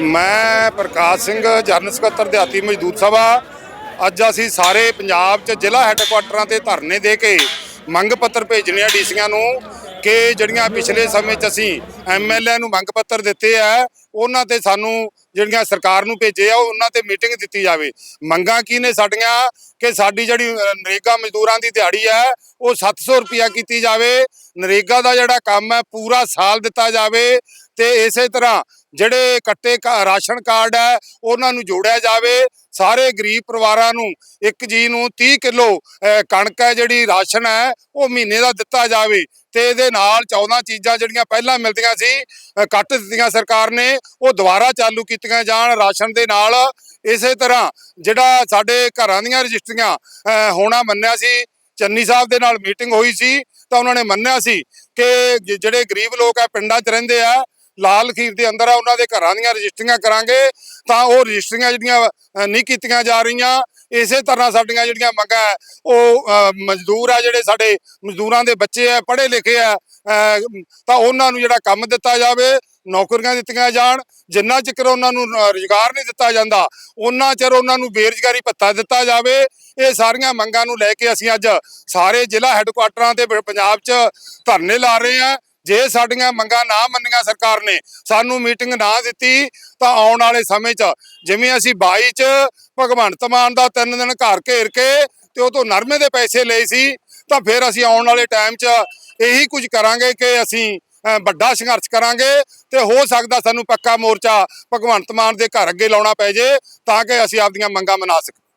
ਮੈਂ ਪ੍ਰਕਾਸ਼ ਸਿੰਘ, ਜਨਰਲ ਸਕੱਤਰ ਦਿਹਾਤੀ ਮਜ਼ਦੂਰ ਸਭਾ। ਅੱਜ ਅਸੀਂ ਸਾਰੇ ਪੰਜਾਬ 'ਚ ਜ਼ਿਲ੍ਹਾ ਹੈੱਡਕੁਆਟਰਾਂ ਤੇ ਧਰਨੇ ਦੇ ਕੇ ਮੰਗ ਪੱਤਰ ਭੇਜਣੇ ਆ ਡੀਸੀਆਂ ਨੂੰ ਕਿ ਜਿਹੜੀਆਂ ਪਿਛਲੇ ਸਮੇਂ 'ਚ ਅਸੀਂ ਐਮਐਲਏ ਨੂੰ ਮੰਗ ਪੱਤਰ ਦਿੱਤੇ ਆ, ਉਹਨਾਂ ਤੇ ਸਾਨੂੰ ਜਿਹੜੀਆਂ ਸਰਕਾਰ ਨੂੰ ਭੇਜੇ ਆ ਉਹਨਾਂ ਤੇ ਮੀਟਿੰਗ ਦਿੱਤੀ ਜਾਵੇ। ਮੰਗਾਂ ਕੀ ਨੇ ਸਾਡੀਆਂ? ਕਿ ਸਾਡੀ ਜਿਹੜੀ ਨਰੇਗਾ ਮਜ਼ਦੂਰਾਂ ਦੀ ਦਿਹਾੜੀ ਹੈ ਉਹ 700 ਰੁਪਿਆ ਕੀਤੀ ਜਾਵੇ। ਨਰੇਗਾ ਦਾ ਜਿਹੜਾ ਕੰਮ ਹੈ ਪੂਰਾ ਸਾਲ ਦਿੱਤਾ ਜਾਵੇ। ਤੇ ਇਸੇ ਤਰ੍ਹਾਂ ਜਿਹੜੇ ਕੱਟੇ ਕਾ- ਰਾਸ਼ਨ ਕਾਰਡ ਹੈ, ਉਹਨਾਂ ਨੂੰ ਜੋੜਿਆ ਜਾਵੇ। ਸਾਰੇ ਗਰੀਬ ਪਰਿਵਾਰਾਂ ਨੂੰ ਇੱਕ ਜੀ ਨੂੰ 30 ਕਿਲੋ ਕਣਕ ਹੈ ਜਿਹੜੀ ਰਾਸ਼ਨ ਹੈ, ਉਹ ਮਹੀਨੇ ਦਾ ਦਿੱਤਾ ਜਾਵੇ। ਤੇ ਇਹਦੇ ਨਾਲ 14 ਚੀਜ਼ਾਂ ਜਿਹੜੀਆਂ ਪਹਿਲਾਂ ਮਿਲਦੀਆਂ ਸੀ ਕੱਟ ਦਿੱਤੀਆਂ ਸਰਕਾਰ ਨੇ, ਉਹ ਦੁਬਾਰਾ ਚਾਲੂ ਕੀਤੀਆਂ ਜਾਣ ਰਾਸ਼ਨ ਦੇ ਨਾਲ। ਇਸੇ ਤਰ੍ਹਾਂ ਜਿਹੜਾ ਸਾਡੇ ਘਰਾਂ ਦੀਆਂ ਰਜਿਸਟਰੀਆਂ ਹੋਣਾ ਮੰਨਿਆ ਸੀ, ਚੰਨੀ ਸਾਹਿਬ ਦੇ ਨਾਲ ਮੀਟਿੰਗ ਹੋਈ ਸੀ, ਤਾਂ ਉਹਨਾਂ ਨੇ ਮੰਨਿਆ ਸੀ ਕਿ ਜਿਹੜੇ ਗਰੀਬ ਲੋਕ ਆ ਪਿੰਡਾਂ 'ਚ ਰਹਿੰਦੇ ਆ ਲਾਲ ਖੀਰ ਦੇ ਅੰਦਰ ਆ ਉਹਨਾਂ ਦੇ ਘਰਾਂ ਦੀਆਂ ਰਜਿਸਟਰੀਆਂ ਕਰਾਂਗੇ ਤਾਂ ਉਹ ਰਜਿਸਟਰੀਆਂ ਜਿਹੜੀਆਂ ਨਹੀਂ ਕੀਤੀਆਂ ਜਾ ਰਹੀਆਂ। ਇਸੇ ਤਰ੍ਹਾਂ ਸਾਡੀਆਂ ਜਿਹੜੀਆਂ ਮੰਗਾਂ ਹੈ, ਉਹ ਮਜ਼ਦੂਰ ਆ ਜਿਹੜੇ ਸਾਡੇ ਮਜ਼ਦੂਰਾਂ ਦੇ ਬੱਚੇ ਆ ਪੜ੍ਹੇ ਲਿਖੇ ਆ ਤਾਂ ਉਹਨਾਂ ਨੂੰ ਜਿਹੜਾ ਕੰਮ ਦਿੱਤਾ ਜਾਵੇ ਨੌਕਰੀਆਂ ਦਿੱਤੀਆਂ ਜਾਣ। ਜਿੰਨਾ ਚਿਰ ਉਹਨਾਂ ਨੂੰ ਅ, ਰੁਜ਼ਗਾਰ ਨਹੀਂ ਦਿੱਤਾ ਜਾਂਦਾ ਉਹਨਾਂ ਚਿਰ ਉਹਨਾਂ ਨੂੰ ਬੇਰੁਜ਼ਗਾਰੀ ਭੱਤਾ ਦਿੱਤਾ ਜਾਵੇ। ਇਹ ਸਾਰੀਆਂ ਮੰਗਾਂ ਨੂੰ ਲੈ ਕੇ ਅਸੀਂ ਅੱਜ ਸਾਰੇ ਜ਼ਿਲ੍ਹਾ ਹੈੱਡਕੁਆਟਰਾਂ ਤੇ ਪੰਜਾਬ 'ਚ ਧਰਨੇ ਲਾ ਰਹੇ ਹਾਂ। ਜੇ ਸਾਡੀਆਂ ਮੰਗਾਂ ਨਾ ਮੰਨੀਆਂ ਸਰਕਾਰ ਨੇ, ਸਾਨੂੰ ਮੀਟਿੰਗ ਨਾ ਦਿੱਤੀ, ਤਾਂ ਆਉਣ ਵਾਲੇ ਸਮੇਂ 'ਚ ਜਿਵੇਂ ਅਸੀਂ 22 'ਚ ਭਗਵੰਤ ਮਾਨ ਦਾ ਤਿੰਨ ਦਿਨ ਘਰ ਘੇਰ ਕੇ ਤੇ ਉਹ ਤੋਂ ਨਰਮੇ ਦੇ ਪੈਸੇ ਲਏ ਸੀ, ਤਾਂ ਫਿਰ ਅਸੀਂ ਆਉਣ ਵਾਲੇ ਟਾਈਮ 'ਚ ਇਹੀ ਕੁਝ ਕਰਾਂਗੇ ਕਿ ਅਸੀਂ ਵੱਡਾ ਸੰਘਰਸ਼ ਕਰਾਂਗੇ ਤੇ ਹੋ ਸਕਦਾ ਸਾਨੂੰ ਪੱਕਾ ਮੋਰਚਾ ਭਗਵੰਤ ਮਾਨ ਦੇ ਘਰ ਅੱਗੇ ਲਾਉਣਾ ਪੈ ਜੇ, ਤਾਂ ਕਿ ਅਸੀਂ ਆਪਦੀਆਂ ਮੰਗਾਂ ਮਨਾ ਸਕੀਏ।